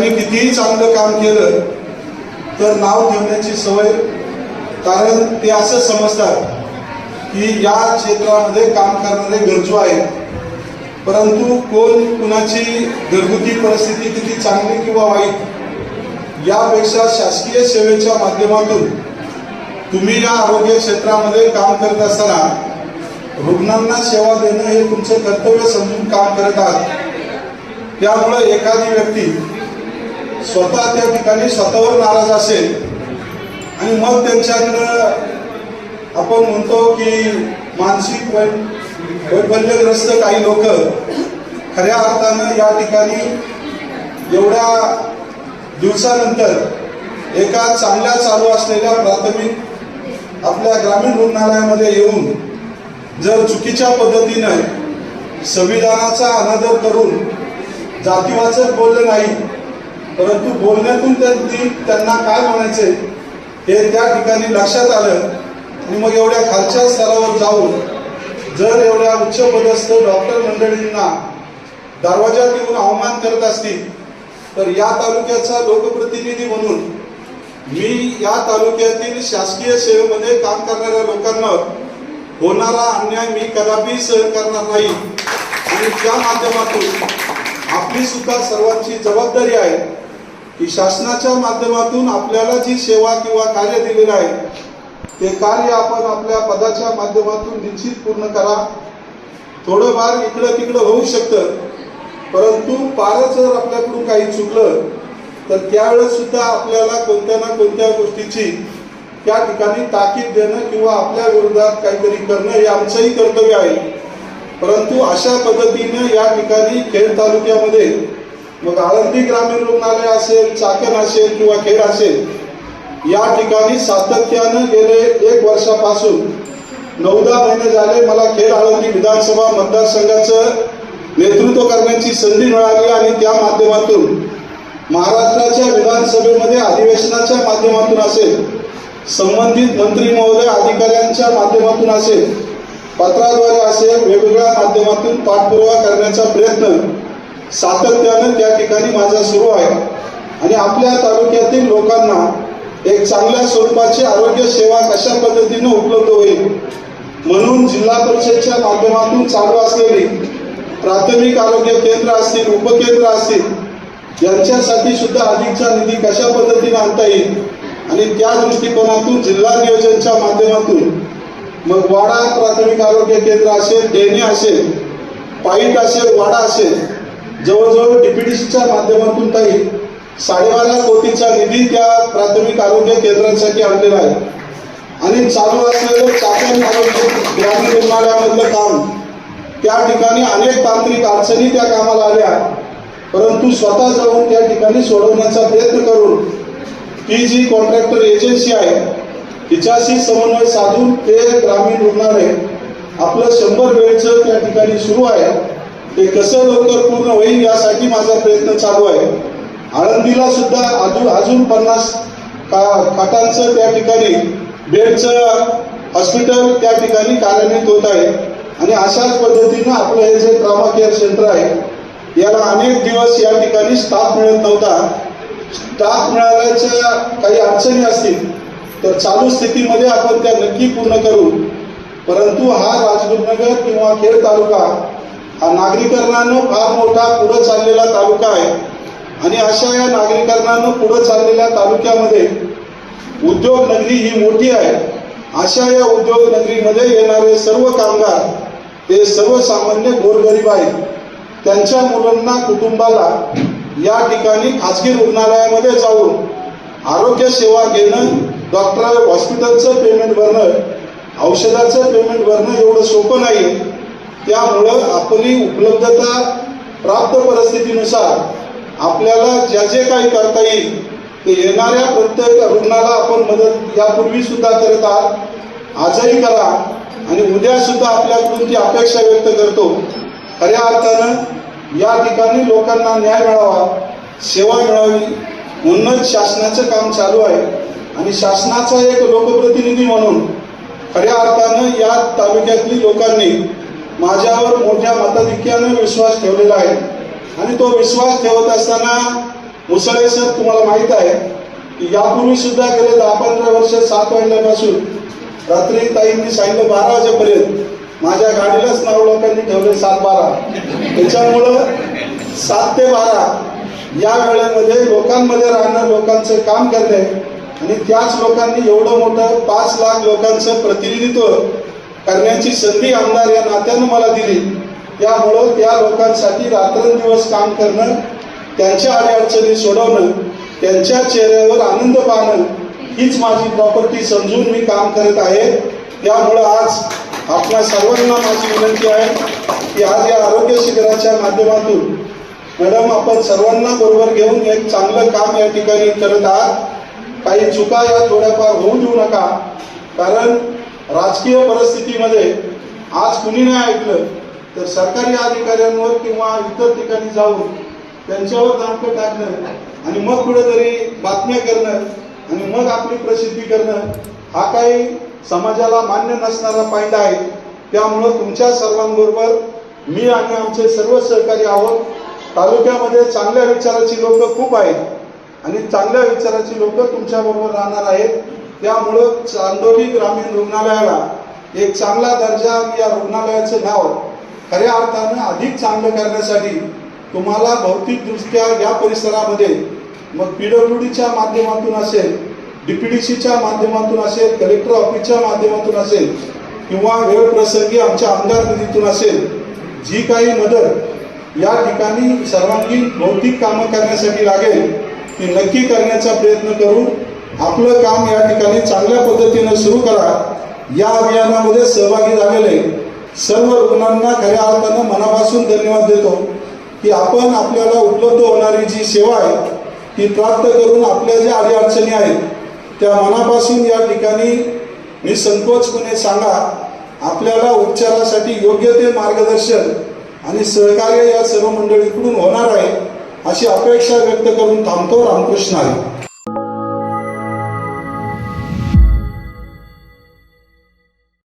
त्यांनी कितीही चांगलं काम केलं तर नाव ठेवण्याची सवय कारण ते असं समजतात की या क्षेत्रामध्ये काम करणारे गरजू आहेत. परंतु कोण कुणाची घरगुती परिस्थिती किती चांगली किंवा वाईट यापेक्षा शासकीय सेवेच्या माध्यमातून तुम्ही या आरोग्य क्षेत्रामध्ये काम करत असताना रुग्णांना सेवा देणं हे तुमचं कर्तव्य समजून काम करत आहात. त्यामुळं एखादी व्यक्ती स्वतः त्या ठिकाणी स्वतःवर नाराज असेल आणि मग त्यांच्याकडं आपण म्हणतो की मानसिक वैफल्यग्रस्त काही लोक खऱ्या अर्थानं या ठिकाणी एवढ्या दिवसानंतर एका चांगल्या चालू असलेल्या प्राथमिक आपल्या ग्रामीण रुग्णालयामध्ये येऊन जर चुकीच्या पद्धतीनं संविधानाचा अनादर करून जातीवाचक बोललं नाही परंतु बोलण्यातून त्यांनी त्यांना काय म्हणायचे हे त्या ठिकाणी लक्षात आलं आणि मग एवढ्या खालच्या स्तरावर जाऊन जर एवढ्या उच्च पदस्थ डॉक्टर मंडळींना दरवाजात येऊन अवमान करत असतील तर या तालुक्याचा लोकप्रतिनिधी म्हणून मी या तालुक्यातील शासकीय सेवेमध्ये काम करणाऱ्या लोकांना होणारा अन्याय मी कदापि सहन करणार नाही. आणि त्या माध्यमातून आपली सुद्धा सर्वांची जबाबदारी आहे की शासनाच्या माध्यमातून आपल्याला जी सेवा किंवा कार्य दिलेलं आहे ते कार्य आपण आपल्या पदाच्या माध्यमातून निश्चित पूर्ण करा. थोडंफार इकडं तिकडं होऊ शकतं परंतु फारच जर आपल्याकडून काही चुकलं तर त्यावेळेस सुद्धा आपल्याला कोणत्या ना कोणत्या गोष्टीची त्या ठिकाणी ताकीद देणं किंवा आपल्या विरोधात काहीतरी करणं हे आमचंही कर्तव्य आहे. परंतु अशा पद्धतीनं या ठिकाणी खेड तालुक्यामध्ये मग आळंदी ग्रामीण रुग्णालय असेल चाकण असेल किंवा खेड असेल या ठिकाणी सातत्यानं गेले एक वर्षापासून नऊ दहा महिने झाले मला खेड आळंदी विधानसभा मतदारसंघाचं नेतृत्व करण्याची संधी मिळाली आणि त्या माध्यमातून महाराष्ट्राच्या विधानसभेमध्ये अधिवेशनाच्या माध्यमातून असेल संबंधित मंत्री महोदय अधिकाऱ्यांच्या माध्यमातून असेल पत्राद्वारे असेल वेगवेगळ्या माध्यमातून पाठपुरावा करण्याचा प्रयत्न सातत्यानं त्या ठिकाणी माझा सुरू आहे. आणि आपल्या तालुक्यातील लोकांना एक चांगल्या स्वरूपाची आरोग्य सेवा कशा पद्धतीनं उपलब्ध होईल म्हणून जिल्हा परिषदच्या माध्यमातून चालू असलेली प्राथमिक आरोग्य केंद्र असतील उपकेंद्र असतील यांच्यासाठी सुद्धा अधिकचा निधी कशा पद्धतीने आणता येईल? आणि त्या दृष्टिकोनातून जिल्हा नियोजनच्या माध्यमातून मग वाडा प्राथमिक आरोग्य केंद्र असेल डेने असेल पाईट असेल वाडा असेल जवळजवळ डीपीडीसीच्या माध्यमातून काही साडेबारा कोटीचा निधी त्या प्राथमिक आरोग्य केंद्रांसाठी आणलेला आहे. आणि चालू असलेलं चाकण आरोग्य ग्रामीण रुग्णालयामधलं काम त्या ठिकाणी अनेक तांत्रिक अडचणी त्या कामाला आल्या. परंतु स्वतः जाऊन त्या ठिकाणी सोडवण्याचा प्रयत्न करून ती जी कॉन्ट्रॅक्टर एजन्सी आहे तिच्याशी समन्वय साधून ते ग्रामीण रुग्णालय आपलं शंभर वेळचं त्या ठिकाणी सुरू आहे. ते कसं लवकर पूर्ण होईल यासाठी माझा प्रयत्न चालू आहे. आळंदीला सुद्धा अजून अजून पन्नास का खाटांचं त्या ठिकाणी बेडचं हॉस्पिटल त्या ठिकाणी कार्यान्वित होत आहे. आणि अशाच पद्धतीनं आपलं हे जे ट्रामा केअर सेंटर आहे याला अनेक दिवस या ठिकाणी स्टाफ मिळत नव्हता. स्टाफ मिळाल्याच्या काही अडचणी असतील तर चालू स्थितीमध्ये आपण त्या नक्की पूर्ण करू. परंतु हा राजगुरुनगर किंवा खेड तालुका हा नागरीकरणानं फार मोठा पुढं चाललेला तालुका आहे. आणि अशा या नागरीकरणानं पुढं चाललेल्या तालुक्यामध्ये उद्योग नगरी ही मोठी आहे. अशा या उद्योग नगरीमध्ये येणारे सर्व कामगार हे सर्वसामान्य गोरगरीब आहेत. त्यांच्या मुलांना कुटुंबाला या ठिकाणी खाजगी रुग्णालयामध्ये जाऊन आरोग्य सेवा घेणं डॉक्टर हॉस्पिटलचं पेमेंट भरणं औषधाचं पेमेंट भरणं एवढं सोपं नाही. त्यामुळं आपली उपलब्धता प्राप्त परिस्थितीनुसार आपल्याला ज्या जे काही करता येईल ते येणाऱ्या प्रत्येक रुग्णाला आपण मदत यापूर्वी सुद्धा करत आहात. आजही करा आणि उद्या सुद्धा आपल्याकडून ती अपेक्षा व्यक्त करतो. खऱ्या अर्थानं या ठिकाणी लोकांना न्याय मिळावा सेवा मिळावी म्हणूनच शासनाचं काम चालू आहे आणि शासनाचा एक लोकप्रतिनिधी म्हणून खऱ्या अर्थानं या तालुक्यातली लोकांनी माझ्यावर मोठ्या मताधिक्यानं विश्वास ठेवलेला आहे. आणि तो विश्वास ठेवत असताना मुसळे सर तुम्हाला माहीत आहे की यापूर्वी सुद्धा गेले दहा पंधरा वर्ष सात वाजल्यापासून रात्री ताईंनी सांगितलं बारा वाजेपर्यंत माझ्या गाडीलाच नाव लोकांनी ठेवले सात बारा त्याच्यामुळं सात ते बारा या वेळेमध्ये लोकांमध्ये राहणं लोकांचं काम करणे आणि त्याच लोकांनी एवढं मोठं पाच लाख लोकांचं प्रतिनिधित्व करण्याची संधी आमदार या नात्यानं मला दिली. त्यामुळं त्या लोकांसाठी रात्रंदिवस काम करणं त्यांच्या अडीअडचणी सोडवणं त्यांच्या चेहऱ्यावर आनंद पाहणं हीच माझी प्रॉपर्टी समजून मी काम करत आहे. त्यामुळं आज आपल्या सर्वांना माझी विनंती आहे की आज या आरोग्य शिबिराच्या माध्यमातून मॅडम आपण सर्वांना बरोबर घेऊन एक चांगलं काम या ठिकाणी करत आहात. काही चुका या थोड्याफार होऊ देऊ नका. कारण राजकीय परिस्थितीमध्ये आज कुणी नाही ऐकलं तर सरकारी अधिकाऱ्यांवर किंवा इतर ठिकाणी जाऊन त्यांच्यावर दांडकं टाकणं आणि मग कुठेतरी बातम्या करणं आणि मग आपली प्रसिद्धी करणं हा काही समाजाला मान्य नसणारा पायंडा आहे. त्यामुळं तुमच्या सर्वांबरोबर मी आणि आमचे सर्व सहकारी आहोत. तालुक्यामध्ये चांगल्या विचाराची लोक खूप आहेत आणि चांगल्या विचाराची लोक तुमच्याबरोबर राहणार आहेत. त्यामुळं चांदोली ग्रामीण रुग्णालयाला एक चांगला दर्जा या रुग्णालयाचं नाव खऱ्या अर्थानं अधिक चांगलं करण्यासाठी तुम्हाला भौतिकदृष्ट्या या परिसरामध्ये मग पी डब्ल्यू डीच्या माध्यमातून असेल डी पी डी सीच्या माध्यमातून असेल कलेक्टर ऑफिसच्या माध्यमातून असेल किंवा वेळ प्रसंगी आमच्या आमदार निधीतून असेल जी काही मदत या ठिकाणी सर्वांगीण भौतिक कामं करण्यासाठी लागेल ती नक्की करण्याचा प्रयत्न करू आपलं काम या ठिकाणी चांगल्या पद्धतीनं सुरू करा. या अभियानामध्ये सहभागी झालेले सर्व रुग्णांना खऱ्या अर्थानं मनापासून धन्यवाद देतो की आपण आपल्याला उपलब्ध होणारी जी सेवा आहे ती प्राप्त करून आपल्या ज्या अडीअडचणी आहेत त्या मनापासून या ठिकाणी निसंकोचपणे सांगा. आपल्याला उपचारासाठी योग्य ते मार्गदर्शन आणि सहकार्य या सर्व मंडळीकडून होणार आहे अशी अपेक्षा व्यक्त करून थांबतो रामकृष्ण आहे